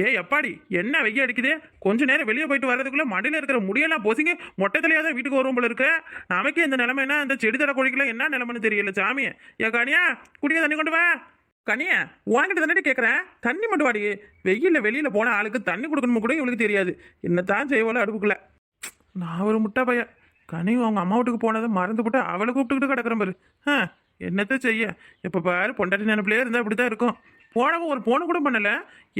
ஏ எப்பாடி என்ன வெய்ய அடிக்குது? கொஞ்ச நேரம் வெளியே போயிட்டு வர்றதுக்குள்ள மடியில இருக்கிற முடியெல்லாம் பொசுங்க மொட்டை தலையாக தான் வீட்டுக்கு வரும் போல இருக்கு. நமக்கே இந்த நிலைமைனா இந்த செடி தர கோழிக்கெல்லாம் என்ன நிலைமைன்னு தெரியல சாமி. ஏ கனியா குடிய தண்ணி கொண்டு வா. கனியா வாங்கிட்டு தண்ணி கேட்குறேன் தண்ணி மட்டும் வாடி. வெயில்ல வெளியில் போன ஆளுக்கு தண்ணி கொடுக்கணுமோ கூட இவளுக்கு தெரியாது. என்னத்தான் செய்வோல அடுப்புக்குள்ள. நான் ஒரு முட்டை பையன். கனி அவங்க அம்மா வீட்டுக்கு போனதை மறந்து போட்டு அவளை கூப்பிட்டுக்கிட்டு கிடக்குறேன் பாரு. ஆ என்னத்த செய்ய? எப்போ பாரு பொண்டாட்டி நினைப்பிலே இருந்தால் இப்படி தான் இருக்கும். போனவங்க ஒரு போன கூட பண்ணல.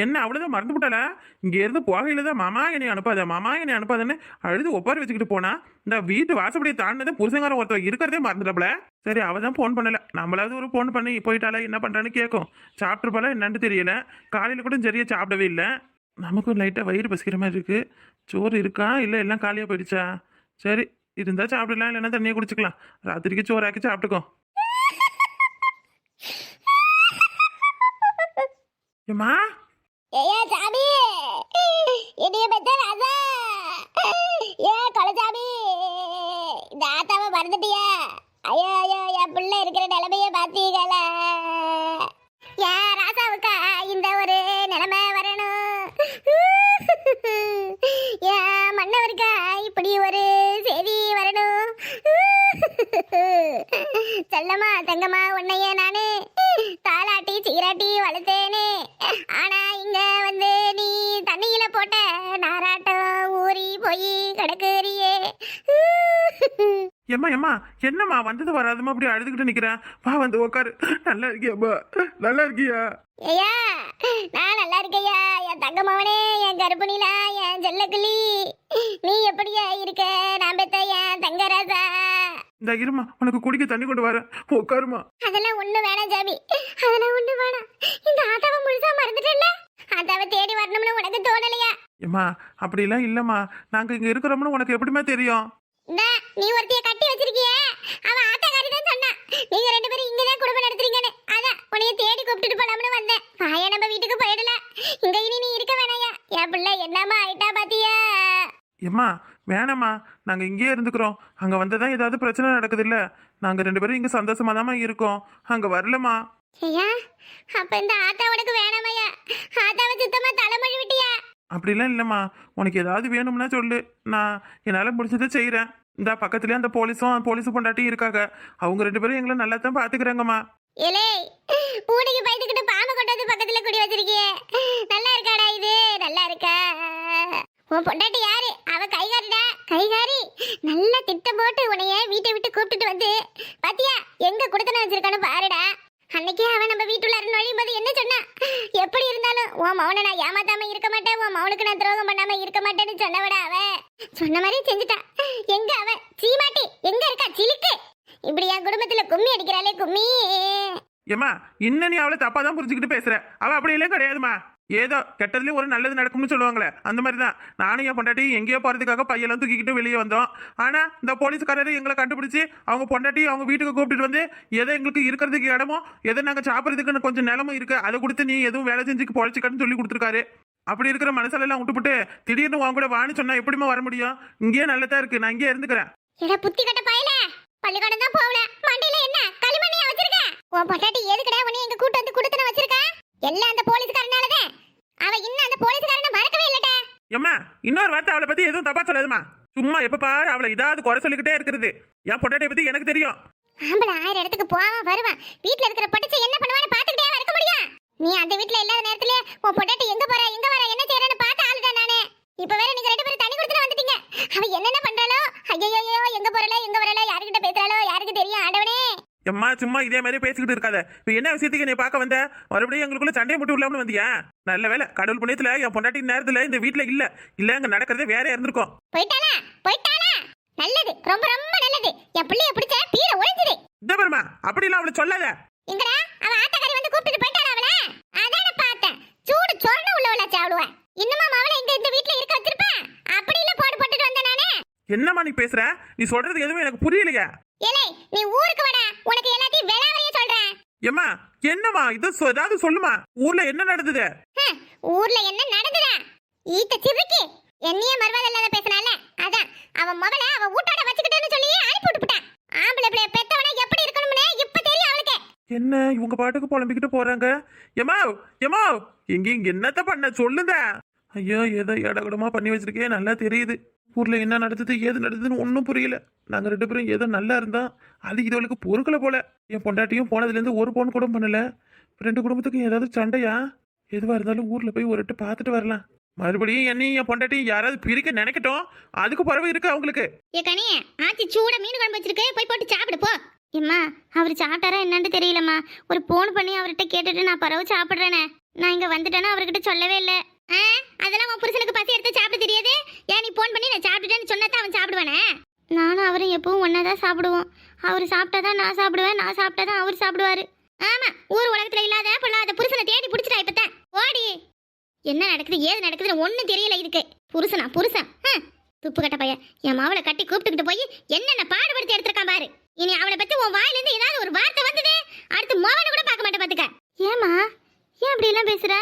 என்ன அவ்வளோதான் மறந்து விட்டாளா இங்கே இருந்து தான் மாமா என்னை அனுப்பாத மாமா என்னை அனுப்பாதன்னு அழுது ஒப்பாரி வச்சுக்கிட்டு போனா. இந்த வீட்டு வாசப்படியை தாண்டினதை புருஷங்காரன் ஒருத்தர் இருக்கிறதே மறந்துட்டப்பல. சரி அவள் தான் ஃபோன் பண்ணல. நம்மளாவது ஒரு ஃபோன் பண்ணி போயிட்டாலே என்ன பண்ணுறான்னு கேட்கும். சாப்பிட்ருப்பாளா என்னன்னு தெரியல. காலையில் கூட சரியாக சாப்பிடவே இல்லை. நமக்கும் லைட்டாக வயிறு பசிக்கிற மாதிரி இருக்குது சோறு இருக்கா? இல்லை எல்லாம் காலியாக போயிடுச்சா? சரி இருந்தால் சாப்பிடலாம் இல்லைன்னா தண்ணியை குடிச்சுக்கலாம். ராத்திரிக்கு சோறாக்கி சாப்பிட்டுக்கோ. ஏம்மா ஏயா சாமி. இனிய பெத்த ராசா ஏ கொலசாமி இந்த ஆத்தாவை மறந்துட்டியா. ஐயோ ஐயோ என் பிள்ளை இருக்கிற நிலைமைய பாத்தீங்களா ஏ ராசாவுக்கா இந்த ஒரு நிலைமை வரணும். ஏ மன்னவருக்கா இப்படி ஒரு செய்தி வரணும். செல்லம்மா தங்கம்மா உன்னை போய் கிடக்குறியே. ஏம்மா ஏம்மா என்னம்மா வந்தது வராதமா அப்படி அழுதுகிட்டு நிக்கிறேன் வா வந்து உக்காரு. நல்லா இருக்கியாப்பா நல்லா இருக்கியா? ஐயா நான் நல்லா இருக்கையா என் தங்க மவனே என் கருப்பணிலா என் செல்லக்கிளி. நீ எப்படியா இருக்க? நான் பெத்த என் தங்கராசா. இந்த இருமா உனக்கு குடிக்க தண்ணி கொண்டு வரேன். உட்காருமா. அதெல்லாம் ஒண்ணு வேணாம் ஜாமி அதெல்லாம் ஒண்ணு வேணாம். இந்த ஆத்தாவை முழுசா மறந்துட்டல ஆத்தாவை தேடி வரணும்னு உனக்கு தோணலையா? ஏம்மா அப்படிலாம் இல்லைம்மா. நாங்கள் இங்கே இருக்கிறோம்னு உனக்கு எப்படிமா தெரியும்? நீ ஒருத்திய கட்டி வச்சிருக்கிய. அவன் ஆட்டக்காரி தான் சொன்னான் நீங்க ரெண்டு பேரும் இங்கதான் குடும்பம் நடத்துறீங்கன்னு. அதான் உன்னைய தேடி கூப்பிட்டுட்டு போலாம்னு வந்தேன். வாயா நம்ம வீட்டுக்கு போயிடல இங்க இனி நீ இருக்க வேணாயா? என் பிள்ளை என்னம்மா ஆயிட்டா பாத்தியா? ஏம்மா வேணாம்மா நாங்கள் இங்கேயே இருந்துக்கிறோம். அங்கே வந்ததான் ஏதாவது பிரச்சனை நடக்குது இல்லை நாங்கள் ரெண்டு பேரும் இங்கே சந்தோஷமா தாம்மா இருக்கோம். அங்கே வரலம்மா. ஐயா அப்ப இந்த ஆத்தா உனக்கு வேணாமையா ஆத்தாவை சுத்தமா தலைமொழி விட்டியா? அப்படிலாம் இல்லைம்மா. உனக்கு ஏதாவது வேணும்னா சொல்லு. நான் என்னால் முடிஞ்சதை செய்கிறேன் இந்த பக்கத்துலேயே அந்த போலீஸும் போலீஸும் பொண்டாட்டியும் இருக்காங்க. அவங்க ரெண்டு பேரும் எங்களை நல்லா தான் பார்த்துக்கிறாங்கம்மா இலே பூனைக்கு பயந்துக்கிட்டு பாம்பு கொண்டாந்து பக்கத்துல குடி வச்சிருக்கியே. நல்லா இருக்காடா இது? நல்லா இருக்கா? உன் பொண்டாட்டி யாரு? அவ கைகாரிடா. கைகாரி நல்லா திட்டம் போட்டு உன்னைய வீட்டை விட்டு கூப்பிட்டுட்டு வந்து பாத்தியா? எங்க குடுத்தன வச்சிருக்கானு பாருடா. அன்னைக்கே அவன் நம்ம வீட்டுல இருந்து நுழையும் போது என்ன சொன்னா? எப்படி இருந்தாலும் உன் மௌனை நான் ஏமாத்தாம இருக்க மாட்டேன். உன் மௌனுக்கு நான் துரோகம் பண்ணாம இருக்க மாட்டேன்னு சொன்னவடா அவ. சொன்ன மாதிரி செஞ்சுட்டா. எங்க அவ? சீமாட்டி எங்க இருக்கா? சிலுக்கு. இப்படி என் குடும்பத்துல கும்மி அடிக்கிறாளே கும்மி. ஏமா இன்னும் நீ அவளை தப்பா தான் புரிஞ்சுக்கிட்டு பேசுற. அவள் அப்படியெல்லாம் கிடையாதும்மா. ஏதோ கெட்டதுலேயே ஒரு நல்லது நடக்கும்னு சொல்லுவாங்களே அந்த மாதிரி தான் நானும் என் பொண்டாட்டி எங்கேயோ போகிறதுக்காக பையெல்லாம் தூக்கிக்கிட்டு வெளியே வந்தோம். ஆனால் இந்த போலீஸ்காரர் எங்களை கண்டுபிடிச்சி அவங்க பொண்டாட்டி அவங்க வீட்டுக்கு கூப்பிட்டுட்டு வந்து எதை எங்களுக்கு இருக்கிறதுக்கு இடமோ எதை நாங்கள் சாப்பிட்றதுக்குன்னு கொஞ்சம் நிலமும் இருக்குது அதை கொடுத்து நீ எதுவும் வேலை செஞ்சுக்கு பொழைச்சிக்கன்னு சொல்லி கொடுத்துருக்காரு. அப்படி இருக்கிற மனசெல்லாம் விட்டுப்புட்டு திடீர்னு உன் கூட வான்னு சொன்னால் எப்படிம்மா வர முடியும்? இங்கேயே நல்லதா இருக்குது நான் இங்கேயே இருந்துக்கிறேன். எட புத்தி கட்ட பயல. பள்ளிக்கூடம் தான் போகல மண்டையில என்ன? களிமண்ணியா வச்சிருக்க? உன் பொட்டாட்டி எதுக்குடா உன்னை எங்க கூட்டு வந்து குடுத்தன வச்சிருக்க? எல்லாம் அந்த போலீஸ்காரனாலதான் இன்னும் அந்த போலீஸ்காரனை மறக்கவே இல்லடா. ஏம்மா இன்னொரு வார்த்தை அவளை பத்தி எதுவும் தப்பா சொல்லாதுமா சும்மா எப்ப பாரு அவளை ஏதாவது குறை சொல்லிக்கிட்டே இருக்கிறது. என் பொண்டாட்டியை பத்தி எனக்கு தெரியும். ஆம்பளை ஆயிரம் இடத்துக்கு போவான் வருவான். வீட்ல இருக்கிற பட்டுச்சு என்ன பண்ணுவான்னு பாத்துக்கிட்டே இருக்க முடியும். நீ அந்த வீட்ல இல்லாத நேரத்துல உன் பொட்டாட்டி எங்க போறா எங்க வரா என்ன செய்யறன்னு பார்த்த ஆளுடா நானே. இப்ப வேற நீங்க ரெண்டு பேரும் தண்ணி கொடுத்துட்டு வந்துட்டீங்க. அவ என்னென்ன பண்றாளோ? ஐயோ எங்க போறல எங்க வரல யாருக்கிட்ட பேசுறாளோ யாருக்கு தெரியும் ஆண்டவனே. எம்மா சும்மா இதே மாதிரி பேசிக்கிட்டு இருக்காத. இப்போ என்ன விஷயத்துக்கு நீ பார்க்க வந்த? மறுபடியும் எங்களுக்குள்ள சண்டையை மட்டும் இல்லாமல் வந்தியா? நல்ல வேலை கடவுள் புண்ணியத்துல என் பொண்டாட்டி நேரத்துல இந்த வீட்ல இல்ல. இல்ல அங்க நடக்கிறதே வேற இருந்திருக்கும். போயிட்டாளா? போயிட்டாளா? நல்லது ரொம்ப ரொம்ப நல்லது. என் பிள்ளைய பிடிச்ச பீர ஒழிஞ்சுது. இந்த பெருமா அப்படிலாம் அவளை சொல்லாத. எங்கடா? அவ ஆத்தக்காரி வந்து கூப்பிட்டு போயிட்டாளா அவள? அதான பார்த்தேன். சூடு சொர்ண உள்ளவளாச்சு அவளுவ? இன்னுமா அவளை இங்க இந்த வீட்ல இருக்க வச்சிருப்பேன் அப்படி இல்ல போடு போட்டுட்டு வந்த நானே. என்னம்மா நீ பேசுற? நீ சொல்றது எதுவும் எனக்கு புரியலையா. ஏலே நீ ஊருக்கு வாடா. உனக்கு எல்லாத்தையும் விளாவறிய சொல்றேன். ஏம்மா என்னம்மா? இது சொ- ஏதாவது சொல்லுமா? ஊர்ல என்ன நடந்தது? ஹம், ஊர்ல என்ன நடந்ததா? ஈத்த சிறுக்கி என்னைய மறுவாத இல்லாத பேசினால? அதான் அவன் மவள அவ வீட்டோட வச்சுக்கிட்டேன்னு சொல்லி அனுப்பி விட்டுட்டான் ஆம்பளை பிள்ளைய பெத்தவன எப்படி இருக்கணும்னு இப்ப தெரியும் அவளுக்கு என்ன இவங்க பாட்டுக்கு புலம்பிக்கிட்டு போறாங்க? ஏமா ஏமா எங்க இங்க என்னத்த பண்ண? சொல்லுங்க. ஐயோ ஏதோ இடகுடமா பண்ணி வச்சிருக்கே நல்லா தெரியுது. ஊரில் என்ன நடந்தது ஏது நடந்ததுன்னு ஒன்றும் புரியல. நாங்கள் ரெண்டு பேரும் ஏதோ நல்லா இருந்தோம் அது இதுவளுக்கு பொறுக்கல போல. என் பொண்டாட்டியும் போனதுலேருந்து ஒரு போன் கூட பண்ணலை. ரெண்டு குடும்பத்துக்கும் ஏதாவது சண்டையா? எதுவாக இருந்தாலும் ஊரில் போய் ஒரு எட்டு பார்த்துட்டு வரலாம். மறுபடியும் என்னையும் என் பொண்டாட்டியும் யாராவது பிரிக்க நினைக்கட்டும். அதுக்கு பறவை இருக்கு அவங்களுக்கு ஏ கனியே ஆச்சி சூட மீன் குழம்பு வச்சிருக்கு. போய் போட்டு சாப்பிடு போ. எம்மா அவர் சாப்பிட்டாரா என்னன்னு தெரியலம்மா. ஒரு போன் பண்ணி அவர்கிட்ட கேட்டுட்டு நான் பறவை சாப்பிட்றேனே. நான் இங்கே வந்துட்டேன்னா அவர்கிட்ட சொல்லவே இல்லை. ஆ? அதெல்லாம் உன் புருஷனுக்கு பசி எடுத்து சாப்பிட தெரியாது? ஏன் நீ போன் பண்ணி நான் சாப்பிட்டுட்டேன்னு சொன்னா அவன் சாப்பிடுவானே? நானும் அவரும் எப்பவும் ஒன்றா தான் சாப்பிடுவோம். அவர் சாப்பிட்டாதான் நான் சாப்பிடுவேன் நான் சாப்பிட்டாதான் அவர் சாப்பிடுவாரு. ஆமா ஊர் உலகத்துல இல்லாத பொல்லாத புருஷனை தேடி பிடிச்சிட்டா இப்பதான் ஓடி. என்ன நடக்குது ஏது நடக்குதுன்னு ஒன்றும் தெரியல இதுக்கு. புருஷனா புருஷன். துப்பு கட்ட பையன். என் மாவளை கட்டி கூப்பிட்டுக்கிட்டு போய் என்னென்ன பாடுபடுத்தி எடுத்திருக்கான் பாரு. இனி அவளை பத்தி உன் வாயில இருந்து ஏதாவது ஒரு வார்த்தை வந்தது? அடுத்து மோவனை கூட பார்க்க மாட்டேன் பாத்துக்க. ஏமா ஏன் அப்படி எல்லாம் பேசுற?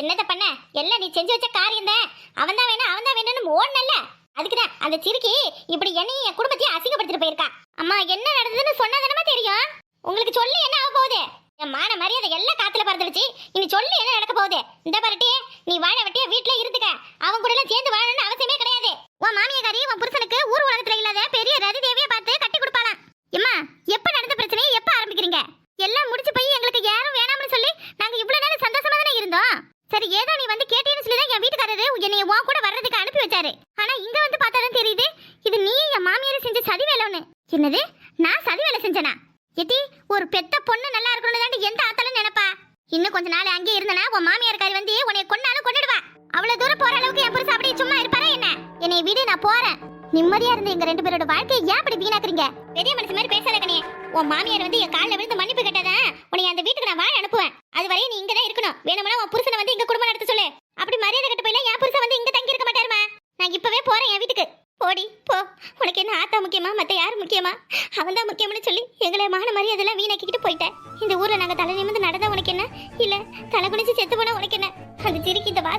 என்னத்த பண்ண? எல்லாம் நீ செஞ்சு வச்ச காரியம் தான் அவன் தான் வேணும் அவன் தான் வேணும்னு ஓடனல்ல. அதுக்குதான் அந்த சிறுக்கி இப்படி என்னையும் என் குடும்பத்தையும் அசிங்கப்படுத்திட்டு போயிருக்கா. அம்மா என்ன நடந்ததுன்னு சொன்னாதானமா தெரியும்? உங்களுக்கு சொல்லி என்ன ஆக போகுது? என் மான மரியாதை எல்லாம் காத்துல பறந்துடுச்சு. இனி சொல்லி என்ன நடக்க போகுது? இந்த பரட்டி நீ வாழ வெட்டிய வீட்டுல இருந்துக்க. அவன் கூட எல்லாம் சேர்ந்து வாழணும்னு அவசியமே கிடையாது. உன் மாமியக்காரி உன் புருஷனுக்கு ஊர் உலகத்துல இல்லாத பெரிய ரதி தேவியை பார்த்து கட்டி கொடுப்பாளாம் எம்மா எப்ப நடந்த பிரச்சனையை எப்ப ஆரம்பிக்கிறீங்க எல்லாம் முடிச்சு போய் எங்களுக்கு யாரும் வேணாம்னு சொல்லி நாங்க இவ்வளவு நேரம் சந்தோஷமா தானே இருந்தோம் சரி ஏதோ நீ வந்து கேட்டேன்னு சொல்லி தான் என் வீட்டுக்காரரு என்னைய உன் கூட வர்றதுக்கு அனுப்பி வச்சாரு ஆனா இங்க வந்து பார்த்தா தான் தெரியுது இது நீ என் மாமியார் செஞ்ச சதி வேலைன்னு என்னது நான் சதி வேலை செஞ்சனா எட்டி ஒரு பெத்த பொண்ணு நல்லா இருக்கணும்னு தான் எந்த ஆத்தாலும் நினைப்பா இன்னும் கொஞ்ச நாள் அங்கே இருந்தனா உன் மாமியார்காரி வந்து உன்னை கொன்னாலும் கொண்டுடுவா அவ்வளவு தூரம் போற அளவுக்கு என் புருஷன் அப்படியே சும்மா இருப்பாரா என்ன என்னை விடு நான் போறேன். நிம்மதியா இருந்த எங்க ரெண்டு பேரோட வாழ்க்கையை ஏன் அப்படி வீணாக்குறீங்க? பெரிய மனுஷன் மாதிரி பேசாத கண்ணே உன் மாமியார் வந்து என் காலில் விழுந்து மன்னிப்பு கேட்டதா?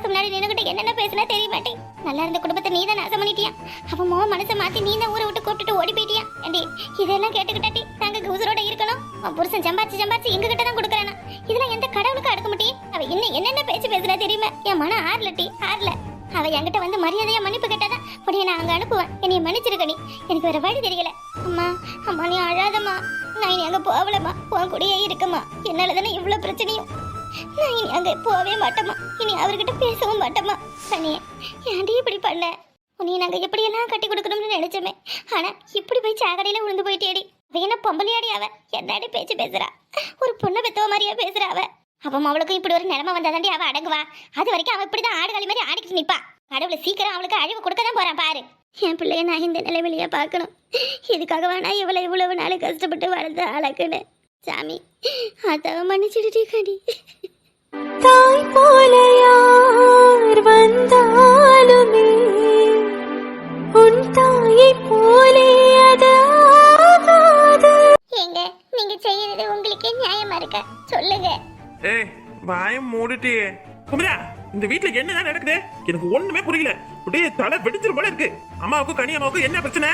முன்னாடி நின்னுகிட்டு என்னென்ன பேசினா தெரிய மாட்டேன். நல்லா இருந்த குடும்பத்தை நீ தான் நாசம் பண்ணிட்டியா? அவன் மோ மனசை மாத்தி நீ தான் ஊரை விட்டு கூப்பிட்டுட்டு ஓடி போயிட்டியா? ஏண்டி இதெல்லாம் கேட்டுக்கிட்டாட்டி நாங்க உசுரோட இருக்கணும். அவன் புருஷன் சம்பாரிச்சு சம்பாரிச்சு எங்க கிட்ட தான் கொடுக்குறானா. இதெல்லாம் எந்த கடவுளுக்கும் அடுக்க முட்டியே. அவ இன்னும் என்னென்ன பேச்சு பேசுனா தெரியுமா? என் மனம் ஆறல டி ஆறல. அவ என்கிட்ட வந்து மரியாதையா மன்னிப்பு கேட்டாதான் உடனே நான் அங்க அனுப்புவேன். என்னைய மன்னிச்சிருக்க நீ. எனக்கு வேற வழி தெரியல. அம்மா அம்மா நீ அழாதம்மா. நான் இனி அங்க போகலம்மா. உன் கூடயே இருக்கம்மா. என்னால தானே இவ்வளவு பிரச்சனையும். நான் இனி அங்கே போகவே மாட்டோமா இனி அவர்கிட்ட பேசவும் மாட்டோமா கண்ணியே ஏன்டி இப்படி பண்ண? உன்னை நாங்க எப்படியெல்லாம் கட்டி கொடுக்கணும்னு நினைச்சோமே. ஆனா இப்படி போய் சாக்கடையில விழுந்து போயிட்டேடி அவ என்ன பொம்பளையாடி அவ? என்னடி பேச்சு பேசுறா? ஒரு பொண்ணை பெத்தவ மாதிரியா பேசுறா அவ? அப்ப அவளுக்கும் இப்படி ஒரு நிலைமை வந்தாதாண்டி அவ அடங்குவா? அது வரைக்கும் அவள் இப்படி தான் ஆடுகளி மாதிரி ஆடிக்கிட்டு நிற்பா கடவுளை சீக்கிரம் அவளுக்கு அழிவு கொடுக்க தான் போறான் பாரு. என் பிள்ளைய நான் இந்த நிலைமையிலேயே பார்க்கணும். இதுக்காக வேணா இவளை இவ்வளவு நாள் கஷ்டப்பட்டு வளர்ந்து அழகுன்னு சாமி அதாவ மன்னிச்சிடுடி கடி தாய் போல யார் வந்தாலுமே உன் தாயை போலே அது ஆகாது ஏங்க நீங்க செய்யறது உங்களுக்கே நியாயமா இருக்கா சொல்லுங்க ஏய் வாயம் மூடிட்டு குமரா இந்த வீட்ல என்னதான் நடக்குது? எனக்கு ஒண்ணுமே புரியல. அப்படியே தலை வெடிச்சிரும் போல இருக்கு. அம்மாவுக்கும் கனி அம்மாவுக்கும் என்ன பிரச்சனை?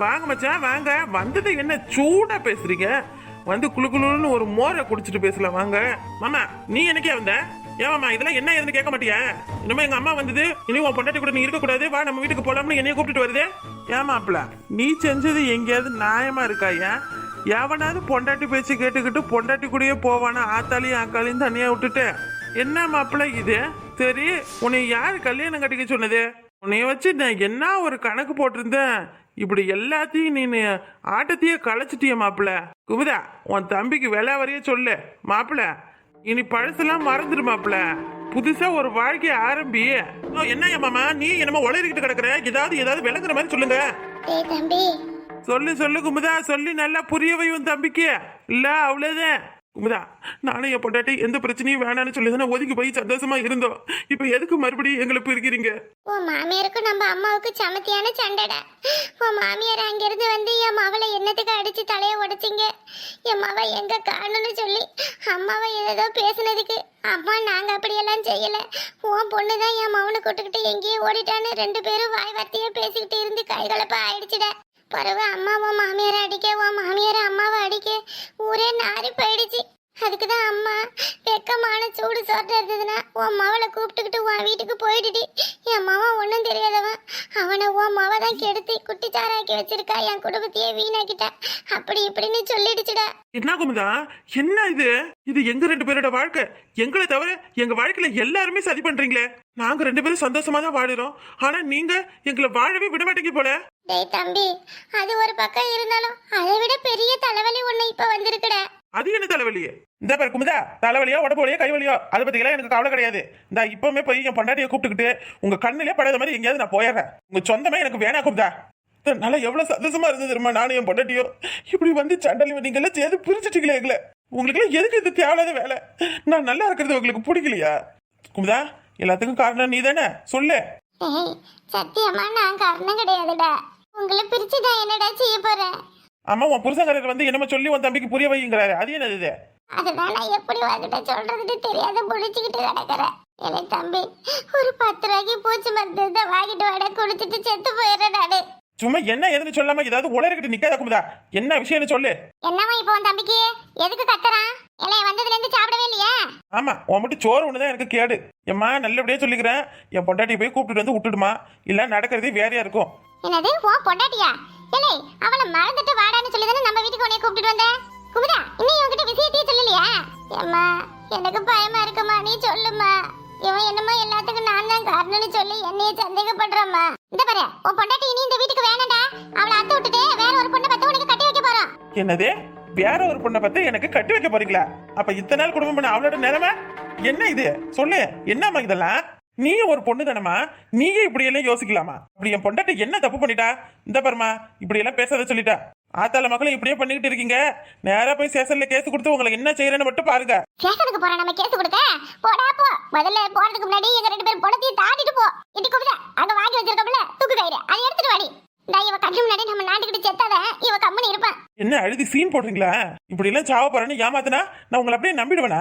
வாங்க மச்சான் வாங்க. வந்தது என்ன சூடா பேசுறீங்க? வந்து குளு குளுன்னு ஒரு மோரை குடிச்சிட்டு பேசலாம் வாங்க. மாமா நீ எனக்கே வந்த? ஏமாமா இதெல்லாம் என்ன ஏதுன்னு கேட்க மாட்டியா? இனிமே எங்க அம்மா வந்தது இனி உன் பொண்டாட்டி கூட நீ இருக்க கூடாது. வா நம்ம வீட்டுக்கு போலாம்னு என்னைய கூப்பிட்டு வருது. ஏமாப்ல நீ செஞ்சது எங்கேயாவது நியாயமா இருக்கா ஏன்? எவனாவது பொண்டாட்டி பேச்சு கேட்டுக்கிட்டு பொண்டாட்டி கூடயே போவானா? ஆத்தாலையும் ஆக்காலையும் தனியா விட்டுட்டு. என்ன மாப்பிள்ள இது? சரி உன்னை யார் கல்யாணம் கட்டிக்க சொன்னது? உன்னைய வச்சு நான் என்ன ஒரு கணக்கு போட்டிருந்தேன்? இப்படி எல்லாத்தையும் நீ ஆட்டத்தையே களைச்சிட்டிய மாப்பிள்ள. குமுதா உன் தம்பிக்கு விலை வரைய சொல்லு மாப்பிள்ள. இனி பழசெல்லாம் மறந்துடு மாப்பிள்ள. புதுசா ஒரு வாழ்க்கைய ஆரம்பி. என்ன மாமா? நீ என்னமோ உளறிக்கிட்டு கிடக்குற. ஏதாவது ஏதாவது விளங்குற மாதிரி சொல்லுங்க. சொல்லு சொல்லு குமுதா. சொல்லி நல்லா புரிய வை உன் தம்பிக்கு. இல்ல அவ்வளவுதான். குமுதா நானும் என் பொண்டாட்டி எந்த பிரச்சனையும் வேணாம்னு சொல்லி தானே ஒதுங்கி போய் சந்தோஷமா இருந்தோம். இப்போ எதுக்கு மறுபடியும் எங்களை பிரிக்கிறீங்க? உன் மாமியாருக்கும் நம்ம அம்மாவுக்கு சமத்தியான சண்டடா. உன் மாமியார் அங்கிருந்து வந்து என் மவளை என்னத்துக்கு அடிச்சு தலைய உடைச்சிங்க? என் மவ எங்க காணும்னு சொல்லி அம்மாவை ஏதோ பேசுனதுக்கு அம்மா நாங்க அப்படியெல்லாம் செய்யல. உன் பொண்ணு தான் என் மவனை கூட்டுக்கிட்டு எங்கேயோ ஓடிட்டான்னு ரெண்டு பேரும் வாய் வார்த்தையே பேசிக்கிட்டு இருந்து கைகலப்பா ஆயிடுச்சுடா. பறவை அம்மா உன் மாமியாரை அடிக்க உன் மாமியார் அம்மாவை அடிக்க ஊரே நாரி போயிடுச்சு. அதுக்கு தான் அம்மா வெக்கமான சூடு சோறு இருந்ததுன்னா உன் மவளை கூப்பிட்டுக்கிட்டு உன் வீட்டுக்கு போயிடுடி. என் மவன் ஒன்றும் தெரியாதவன். அவனை உன் மவ தான் கெடுத்து குட்டிச்சாராக்கி வச்சிருக்கா என் குடும்பத்தையே வீணாக்கிட்டா. அப்படி இப்படின்னு சொல்லிடுச்சுடா. என்ன குமுதா? என்ன இது? இது எங்க ரெண்டு பேரோட வாழ்க்கை? எங்களை தவிர எங்க வாழ்க்கையில எல்லாருமே சதி பண்றீங்களே. நாங்க ரெண்டு பேரும் சந்தோஷமா தான் வாழுறோம். ஆனா நீங்க எங்களை வாழவே விட போல. டேய் தம்பி அது ஒரு பக்கம் இருந்தாலும் அதை விட பெரிய தலைவலி ஒண்ணு இப்ப வந்திருக்குடா. அது என்ன தலைவலியே இந்த பேர் குமுதா தலைவலியோ உடம்பு வலியோ கை வலியோ அதை பத்திலாம் எனக்கு கவலை கிடையாது. இந்த இப்பவுமே போய் என் பொண்டாட்டியை கூப்பிட்டுக்கிட்டு உங்க கண்ணிலே படாத மாதிரி எங்கேயாவது நான் போயிடுறேன். உங்க சொந்தமே எனக்கு வேணா குமுதா. நல்லா எவ்வளவு சந்தோஷமா இருந்தது தெரியுமா நானும் என் பொண்டாட்டியோ? இப்படி வந்து சண்டலி நீங்கெல்லாம் சேர்ந்து பிரிச்சுட்டீங்களே எங்களை. உங்களுக்கு எல்லாம் எதுக்கு இது தேவையில்லாத வேலை? நான் நல்லா இருக்கிறது உங்களுக்கு பிடிக்கலையா? குமுதா எல்லாத்துக்கும் காரணம் நீ தானே சொல்லு சத்தியமா நான் காரணம் கிடையாதுடா. உங்களை பிரிச்சு நான் என்னடா செய்ய போறேன்? அம்மா உன் புருஷங்காரர் வந்து என்னமோ சொல்லி உன் தம்பிக்கு புரிய வைங்கிறாரு அது என்னது இது? அதுதான் நான் எப்படி வந்துட்ட சொல்றதுன்னு தெரியாத புடிச்சுக்கிட்டு கிடக்குறேன். இல்லை தம்பி ஒரு பத்து ரூபாய்க்கு பூச்சி மருந்து இருந்தா வாங்கிட்டு வாட குடிச்சிட்டு செத்து போயிடுறேன் நானு. சும்மா என்ன எதுன்னு சொல்லாம ஏதாவது உளறிக்கிட்டு நிக்காத குமுதா. என்ன விஷயம்னு சொல்லு. என்னவா இப்போ உன் தம்பிக்கு? எதுக்கு கத்துறான்? இல்லை வந்ததுல இருந்து சாப்பிடவே இல்லையா? ஆமா உன் மட்டும் சோறு ஒண்ணுதான் எனக்கு கேடு. எம்மா நல்லபடியா சொல்லிக்கிறேன். என் பொண்டாட்டி போய் கூப்பிட்டு வந்து விட்டுடுமா. இல்ல நடக்கிறதே வேறையா இருக்கும். என்னது உன் பொண்டாட்டியா? இல்லை அவளை மறந்துட்டு வாடான்னு சொல்லி தானே நம்ம வீட்டுக்கு உன்னைய கூப்பிட்டு வந்தேன் குமுதா இன்னும் இவன்கிட்ட விஷயத்தையே சொல்லலையா? ஏம்மா எனக்கு பயமா இருக்குமா நீ சொல்லுமா இவன் என்னமோ எல்லாத்துக்கும் நான் தான் காரணம்னு சொல்லி என்னைய சந்தேகப்படுறம்மா. இந்த பாரு உன் பொண்டாட்டி இனி இந்த வீட்டுக்கு வேணாம்டா அவளை அத்து விட்டுட்டு வேற ஒரு பொண்ணை பத்தி உனக்கு கட்டி வைக்க போறோம் என்னது? வேற ஒரு பொண்ணை பார்த்து எனக்கு கட்டி வைக்க போறீங்களா? அப்ப இத்தனை நாள் குடும்பம் பண்ண அவளோட நிலைமை? என்ன இது? சொல்லு என்னம்மா இதெல்லாம்? நீ ஒரு பொண்ணு தானம்மா? நீயே இப்படி எல்லாம் யோசிக்கலாமா? அப்படி என் பொண்டாட்டி என்ன தப்பு பண்ணிட்டா? இந்த பாருமா இப்படி எல்லாம் பேசாத சொல்லிட்டா. ஆத்தால மக்களும் இப்படியே பண்ணிக்கிட்டு இருக்கீங்க. நேரா போய் ஸ்டேஷன்ல கேஸ் கொடுத்து உங்களுக்கு என்ன செய்யறேன்னு மட்டும் பாருங்க. ஸ்டேஷனுக்கு போறோம் நம்ம கேஸ் கொடுக்க? போடா போ. முதல்ல போறதுக்கு முன்னாடி எங்க ரெண்டு பேரும் பொணத்தையும் தாண்டிட்டு போ. இடி குதிரை அங்க வாங்கி வச்சிருக்கோம்ல தூக்கு கயிறு. அதை எடுத்துட்டு வாடி. நான் இவ கண்ணு முன்னாடி நம்ம நாட்டுக்கிட்டு செத்தாதான் இவ கம்முன்னு இருப்பான் என்ன அழுதி சீன் போடுறீங்களா? இப்படி எல்லாம் சாவ போறேன்னு ஏமாத்தினா நான் உங்களை அப்படியே நம்பிடுவேனா?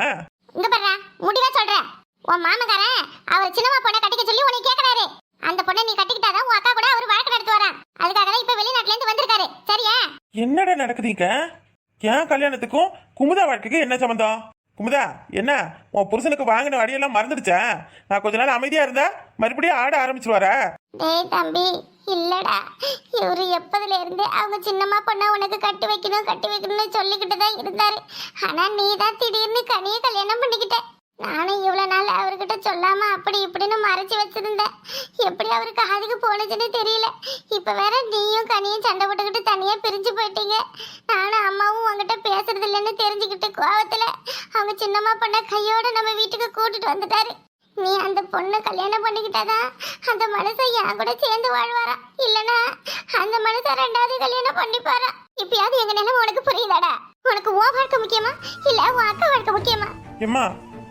இங்க பாரு முடிவா சொல்றேன். உன் மாமக்காரன் அவர் சின்னம்மா பொண்ணை கட்டிக்க சொல்லி உன்னை கேக்குறாரு. அந்த பொண்ணை நீ கட்டிக்கிட்டாதான் உன் அக்கா கூட அவர் வழக்கு நடத்து வரான். அதுக்காக தான் இப்ப வெளிநாட்டுல இருந்து வந்திருக்காரு. சரியா? என்னடா நடக்குதுங்க? என் கல்யாணத்துக்கும் குமுதா வாழ்க்கைக்கு என்ன சம்மந்தம் குமுதா என்ன? உன் புருஷனுக்கு வாங்கின அடியெல்லாம் மறந்துடுச்சா? நான் கொஞ்ச நாள் அமைதியா இருந்தா மறுபடியும் ஆட ஆரம்பிச்சிருவாரா? டேய் தம்பி இல்லடா. இவரு எப்பதுல இருந்து அவங்க சின்னம்மா பொண்ணை உனக்கு கட்டி வைக்கணும் கட்டி வைக்கணும்னு சொல்லிக்கிட்டு தான் இருந்தாரு. ஆனா நீ தான் திடீர்னு கனிய கல்யாணம் பண்ணிக்கிட்ட. நானும் இவ்வளவு நாள் அவர்கிட்ட சொல்லாம அப்படி இப்படின்னு மறைச்சு வச்சிருந்தேன். எப்படி அவருக்கு காதுக்கு போனச்சுன்னு தெரியல. இப்ப வேற நீயும் கனியும் சண்டை போட்டுக்கிட்டு தனியா பிரிஞ்சு போயிட்டீங்க. நானும் அம்மாவும் உங்ககிட்ட பேசுறது இல்லைன்னு தெரிஞ்சுக்கிட்டு கோவத்துல அவங்க சின்னம்மா பண்ண கையோட நம்ம வீட்டுக்கு கூட்டிட்டு வந்துட்டாரு. நீ அந்த பொண்ணை கல்யாணம் பண்ணிக்கிட்டாதான் அந்த மனுஷன் என் கூட சேர்ந்து வாழ்வாரா? இல்லனா அந்த மனுஷன் ரெண்டாவது கல்யாணம் பண்ணிப்பாரா? இப்பயாவது எங்க நிலைமை உனக்கு புரியுதாடா? உனக்கு உன் வாழ்க்கை முக்கியமா? இல்ல உன் அக்கா வாழ்க்கை முக்கியமா?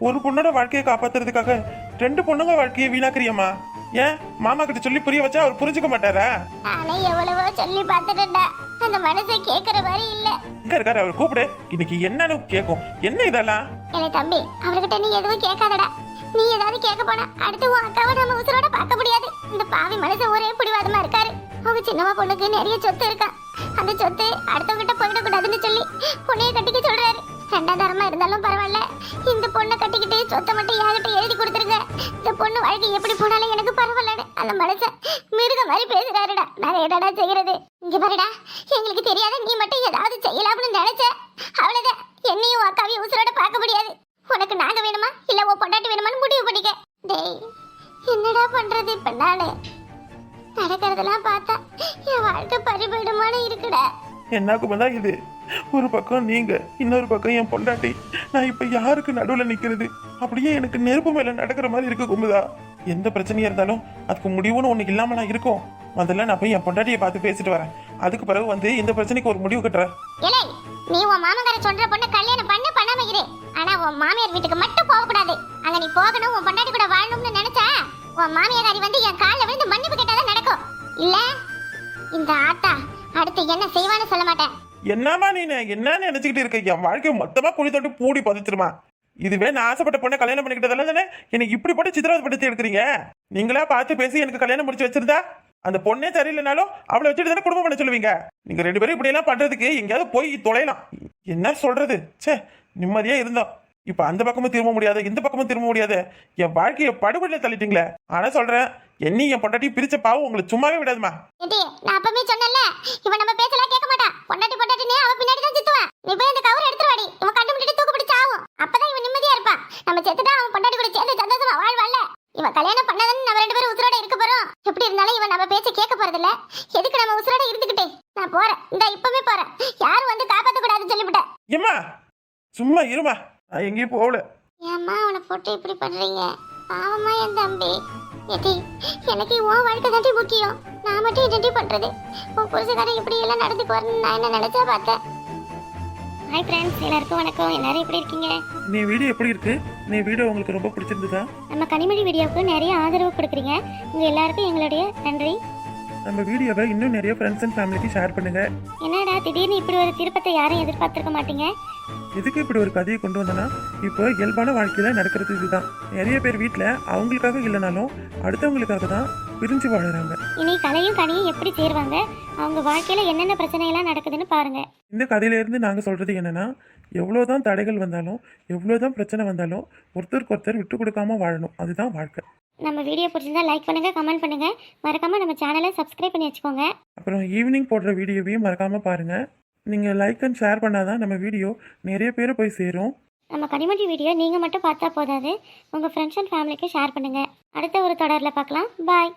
ஒரு பொண்ணோட வாழ்க்கையை காப்பாத்துறதுக்காக ரெண்டு பொண்ணுங்க வாழ்க்கையை வீணாக்குறியம்மா. ஏன்? மாமா கிட்ட சொல்லி புரிய வச்சா அவர் புரிஞ்சுக்க மாட்டாரா? நானே எவ்வளவோ சொல்லி பார்த்துட்டேன்டா அந்த மனுஷன் கேக்குற மாதிரி இல்ல. எங்க இருக்காரு? அவர் கூப்பிடு. இன்னைக்கு என்னன்னு கேட்கும். என்ன இதெல்லாம்? இல்லை தம்பி அவர்கிட்ட நீ எதுவும் கேட்காதடா. நீ ஏதாவது கேட்க போனா அடுத்து உன் அக்காவை நம்ம உசுரோட பார்க்க முடியாது. இந்த பாவி மனுஷன் ஒரே பிடிவாதமா இருக்காரு. அவங்க சின்னம்மா பொண்ணுக்கு நிறைய சொத்து இருக்கா. அந்த சொத்து அடுத்தவங்கிட்ட போயிடக்கூடாதுன்னு சொல்லி பொண்ணைய கட்டிக்க சொல்றாரு. ரெண்டாம் தரமா இருந்தாலும் பரவாயில்ல. இந்த பொண்ணை கட்டிக்கிட்டு சொத்தை மட்டும் யார்கிட்ட எழுதி கொடுத்துருங்க. இந்த பொண்ணு வாழ்க்கை எப்படி போனாலும் எனக்கு பரவாயில்லன்னு. அந்த மனுஷன் மிருக மாதிரி பேசுறாருடா. நான் என்னடா செய்யறது? இங்க பாருடா. எங்களுக்கு தெரியாத நீ மட்டும் ஏதாவது செய்யலாம்னு நினைச்ச. அவ்வளவுதான். என்னையும் அக்காவையும் உசுரோட பார்க்க முடியாது. உனக்கு நாங்க வேணுமா? இல்ல உன் பொண்டாட்டி வேணுமான்னு முடிவு பண்ணிக்க. டேய் என்னடா பண்றது இப்ப நானு? நடக்கிறதெல்லாம் பார்த்தா என் வாழ்க்கை பறிபோயிடுமான இருக்குடா. என்ன குமுதா இது? ஒரு பக்கம் நீங்க இன்னொரு பக்கம் என் பொண்டாட்டி. நான் இப்ப யாருக்கு நடுவில் நிக்கிறது? அப்படியே எனக்கு நெருப்பு மேல நடக்கிற மாதிரி இருக்கு குமுதா. எந்த பிரச்சனையா இருந்தாலும் அதுக்கு முடிவுன்னு ஒண்ணு இல்லாம நான் இருக்கும். முதல்ல நான் போய் என் பொண்டாட்டியை பார்த்து பேசிட்டு வரேன். அதுக்கு பிறகு வந்து இந்த பிரச்சனைக்கு ஒரு முடிவு கட்டுறேன். நீ உன் மாமங்கார சொல்ற பொண்ணு கல்யாணம் பண்ண பண்ணாம இரு. ஆனா உன் மாமியார் வீட்டுக்கு மட்டும் போக கூடாது அங்க நீ போகணும் உன் பொண்டாட்டி கூட வாழணும்னு நினைச்சா? உன் மாமியாரி வந்து என் கால்ல விழுந்து மன்னிப்பு கேட்டாதான் நடக்கும். இல்ல இந்த ஆத்தா அடுத்து என்ன செய்வான்னு சொல்ல மாட்டேன். என்னம்மா நீ என்ன நினைச்சுக்கிட்டு இருக்க? என் வாழ்க்கையை மொத்தமா குழி தொட்டு பூடி பதிச்சிருமா இதுவே நான் ஆசைப்பட்ட பொண்ணை கல்யாணம் பண்ணிக்கிட்டதால தானே? எனக்கு இப்படி போட்டு சித்திரவதப்படுத்தி எடுக்கிறீங்க? நீங்களா பார்த்து பேசி எனக்கு கல்யாணம் முடிச்சு வச்சிருந்தா? அந்த பொண்ணே சரியில்லைனாலும் அவளை வச்சுட்டு தானே குடும்பம் பண்ண சொல்லுவீங்க? நீங்க ரெண்டு பேரும் இப்படி எல்லாம் பண்றதுக்கு எங்கேயாவது போய் தொலைலாம். என்ன சொல்றது? ச்சே நிம்மதியா இருந்தோம். இப்ப அந்த பக்கமும் திரும்ப முடியாது இந்த பக்கமும் திரும்ப முடியாது? என் வாழ்க்கையை படுகொலையில தள்ளிட்டீங்களே. ஆனா சொல்றேன் என்னையும் என் பொண்டாட்டி பிரிச்ச பாவம் உங்களை சும்மாவே விடாதுமா. ஏண்டி நான் அப்பவே சொன்னேன்ல இவன் நம்ம பேச்சலாம் கேட்க மாட்டான் பொண்டாட்டி பொண்டாட்டினே அவன் பின்னாடி தான் சுத்துவான் நீ போய் அந்த கவர் எடுத்துட்டு வாடி இவன் கண்டு முன்னாடி தூக்கு பிடிச்சு ஆகும் அப்பதான் இவன் நிம்மதியா இருப்பான் நம்ம செத்துட்டா அவன் பொண்டாட்டி கூட சேர்ந்து சந்தோஷமா வாழ்வாள்ல. இவன் கல்யாணம் பண்ணதானே நம்ம ரெண்டு பேரும் உசுரோட இருக்க போறோம். எப்படி இருந்தாலும் இவன் நம்ம பேச்ச கேட்க போறது இல்ல எதுக்கு நம்ம உசுரோட இருந்துகிட்டே? நான் போறேன். இந்த இப்பவே போறேன். யாரும் வந்து காப்பாத்த கூடாதுன்னு சொல்லிவிட்டேன். ஏம்மா சும்மா இருமா. நான் எங்கேயும் போகல. ஏம்மா அவனை போட்டு இப்படி பண்றீங்க? பாவமா என் தம்பி. எனக்கு உன் வாழ்க்கை தாண்டி முக்கியம். நான் மட்டும் என்னடி பண்றது? உன் புருஷக்காரன் இப்படி எல்லாம் நடந்துக்குவாருன்னு நான் என்ன நினைச்சா பார்த்தேன்? ஹாய் ஃப்ரெண்ட்ஸ் எல்லாருக்கும் வணக்கம். எல்லாரும் எப்படி இருக்கீங்க? நீ வீடியோ எப்படி இருக்கு? நீ வீடியோ உங்களுக்கு ரொம்ப பிடிச்சிருந்ததா? நம்ம கனிமொழி வீடியோவுக்கு நிறைய ஆதரவு கொடுக்குறீங்க. உங்க எல்லாருக்கும் எங்களுடைய நன்றி. நம்ம வீடியோவை இன்னும் நிறைய ஃப்ரெண்ட்ஸ் அண்ட் ஃபேமிலிக்கு ஷேர் பண்ணுங்க. என்னடா திடீர்னு இப்படி ஒரு திருப்பத்தை யாரும் எதிர்பார்த்திருக்க மாட்டீங்க? எதுக்கு இப்படி ஒரு கதையை கொண்டு வந்தனா இப்போ இயல்பான வாழ்க்கையில நடக்கிறது இதுதான். நிறைய பேர் வீட்டில் அவங்களுக்காக இல்லைனாலும் அடுத்தவங்களுக்காக தான் பிரிஞ்சு வாழுறாங்க. இனி கலையும் கனியும் எப்படி சேருவாங்க? அவங்க வாழ்க்கையில என்னென்ன பிரச்சனைகள்லாம் நடக்குதுன்னு பாருங்க. இந்த கதையிலேருந்து நாங்கள் சொல்கிறது என்னன்னா எவ்வளோதான் தடைகள் வந்தாலும் எவ்வளோதான் பிரச்சனை வந்தாலும் ஒருத்தருக்கு ஒருத்தர் விட்டு கொடுக்காம வாழணும். அதுதான் வாழ்க்கை. நம்ம வீடியோ பிடிச்சிருந்தா லைக் பண்ணுங்க கமெண்ட் பண்ணுங்க. மறக்காம நம்ம சேனலை சப்ஸ்கிரைப் பண்ணி வச்சுக்கோங்க. அப்புறம் ஈவினிங் போடுற வீடியோவையும் மறக்காமல் பாருங்கள் நீங்கள் லைக் அண்ட் ஷேர் பண்ணால் தான் நம்ம வீடியோ நிறைய பேர் போய் சேரும். நம்ம கனிமொழி வீடியோ நீங்கள் மட்டும் பார்த்தா போதாது. உங்கள் ஃப்ரெண்ட்ஸ் அண்ட் ஃபேமிலிக்கு ஷேர் பண்ணுங்கள் அடுத்த ஒரு தொடரில் பார்க்கலாம். பாய்